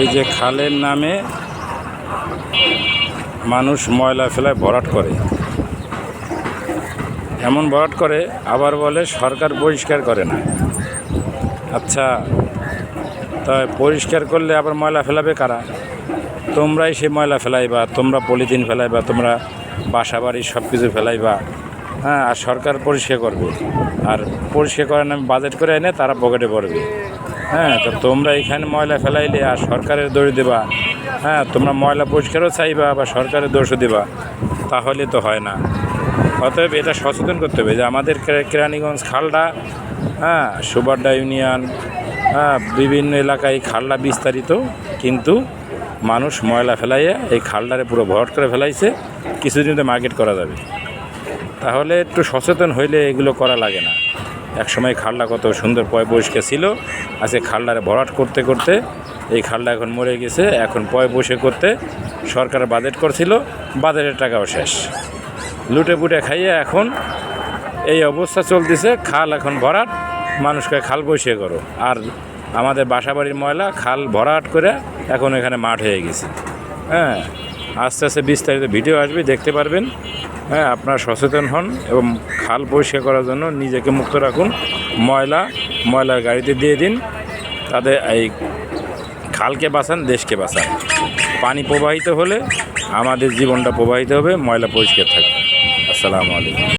এই যে খালের নামে মানুষ ময়লা ফেলায় ভরাট করে। এমন ভরাট করে, আবার বলে সরকার পরিষ্কার করে না। আচ্ছা তাই পরিষ্কার করলে আবার ময়লা ফেলাবে কারা? তোমরাই সে ময়লা ফেলাইবা, তোমরা পলিথিন ফেলাইবা, তোমরা বাসা বাড়ি সব কিছু ফেলাইবা। হ্যাঁ আর সরকার পরিষ্কার করবে। আর পরিষ্কার করার নামে বাজেট করে এনে তারা পকেটে পড়বে হ্যাঁ তো তোমরা এখানে ময়লা ফেলাইলে আর সরকারের দোষ দেবা। হ্যাঁ তোমরা ময়লা পরিষ্কারও চাইবা বা সরকারের দোষও দেবা। তাহলে তো হয় না। অতএব এটা সচেতন করতে হবে যে আমাদের কেরা- কেরানীগঞ্জ খালটা হ্যাঁ সুবাড্ডা ইউনিয়ন হ্যাঁ বিভিন্ন এলাকায় খালটা বিস্তারিত কিন্তু মানুষ ময়লা ফেলাইয়া এই খালটারে পুরো ভরট করে ফেলাইছে। কিছুদিন মার্কেট করা যাবে। তাহলে একটু সচেতন হইলে এগুলো করা লাগে না। এক সময় খালটা কত সুন্দর পয় পরিষ্কার ছিল। আজকে খালটারে ভরাট করতে করতে এই খালটা এখন মরে গেছে। এখন পয় বসে করতে সরকার বাজেট করছিল বাজারের টাকাও শেষ। লুটে পুটে খাইয়ে এখন এই অবস্থা চলতেছে, খাল এখন ভরাট, মানুষকে খাল বসিয়ে করো। আর আমাদের বাসাবাড়ির ময়লা, খাল ভরাট করে এখন এখানে মাঠ হয়ে গেছে। হ্যাঁ। আস্তে আস্তে বিস্তারিত ভিডিও আসবে, দেখতে পারবেন। হ্যাঁ আপনারা সচেতন হন এবং খাল পরিষ্কার করার জন্য নিজেকে মুক্ত রাখুন। ময়লা, ময়লার গাড়িতে দিয়ে দিন। তাতে এই খালকে বাঁচান, দেশকে বাঁচান। পানি প্রবাহিত হলে আমাদের জীবনটা প্রবাহিত হবে, ময়লা পরিষ্কার থাকবে। আসসালামু আলাইকুম।